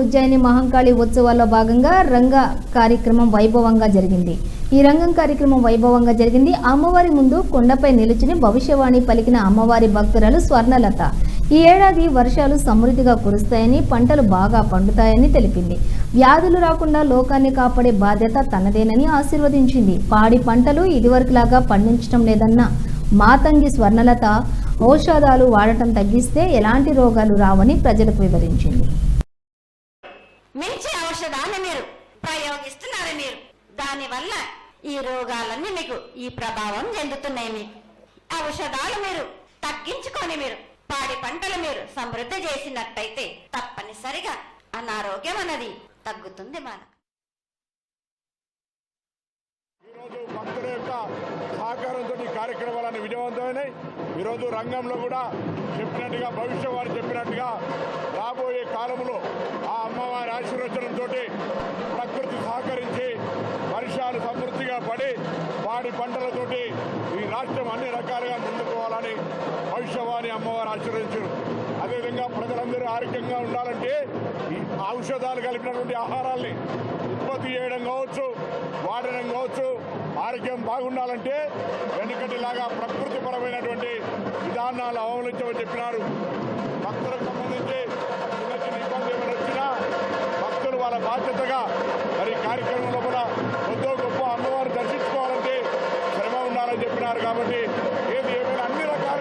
ఉజ్జయిని మహంకాళి ఉత్సవాల్లో భాగంగా రంగ కార్యక్రమం వైభవంగా జరిగింది. ఈ రంగం కార్యక్రమం వైభవంగా జరిగింది. అమ్మవారి ముందు కొండపై నిలుచుని భవిష్యవాణి పలికిన అమ్మవారి భక్తురాలు స్వర్ణలత. ఈ ఏడాది వర్షాలు సమృద్ధిగా కురుస్తాయని పంటలు బాగా పండుతాయని తెలిపింది. వ్యాధులు రాకుండా లోకాన్ని కాపాడే బాధ్యత తనదేనని ఆశీర్వదించింది. పాడి పంటలు ఇదివరకులాగా పండించడం లేదన్న మాతంగి స్వర్ణలత ఔషధాలు వాడటం తగ్గిస్తే ఎలాంటి రోగాలు రావని ప్రజలకు వివరించింది. మించి ఔషధాన్ని మీరు ప్రయోగిస్తున్నారు మీరు. దానివల్ల ఈ రోగాలన్నీ మీకు ఈ ప్రభావం చెందుతున్నాయి మీకు ఔషధాలు మీరు తగ్గించుకొని మీరు పాడి పంటలు మీరు సమృద్ధి చేసినట్టయితే తప్పనిసరిగా అనారోగ్యం అన్నది తగ్గుతుంది మన ఈరోజు భక్తుల యొక్క సహకారంతో ఈ కార్యక్రమాలన్నీ విజయవంతమైనాయి. ఈరోజు రంగంలో కూడా చెప్పినట్టుగా భవిష్యవాణి చెప్పినట్టుగా అమ్మవారి ప్రకృతి సహకరించి వర్షాలు సమృద్ధిగా పడి పాడి పంటలతోటి ఈ రాష్ట్రం అన్ని రకాలుగా ముందుకోవాలని భవిష్యవాణి అమ్మవారు ఆశీర్వదించారు. అదేవిధంగా ప్రజలందరూ ఆరోగ్యంగా ఉండాలంటే ఈ ఔషధాలు కలిపినటువంటి ఆహారాల్ని ఉత్పత్తి చేయడం కావచ్చు వాడడం కావచ్చు ఆరోగ్యం బాగుండాలంటే వెనుకటిలాగా ప్రకృతిపరమైనటువంటి విధానాలు అవలంబించమని చెప్పినారు. భక్తులకు సంబంధించి బాధ్యతగా మరి కార్యక్రమం లోపల కూడా కొద్దో గొప్ప అమ్మవారు దర్శించుకోవాలంటే శ్రమ ఉండాలని చెప్పినారు కాబట్టి ఏది ఏమైనా అన్ని రకాల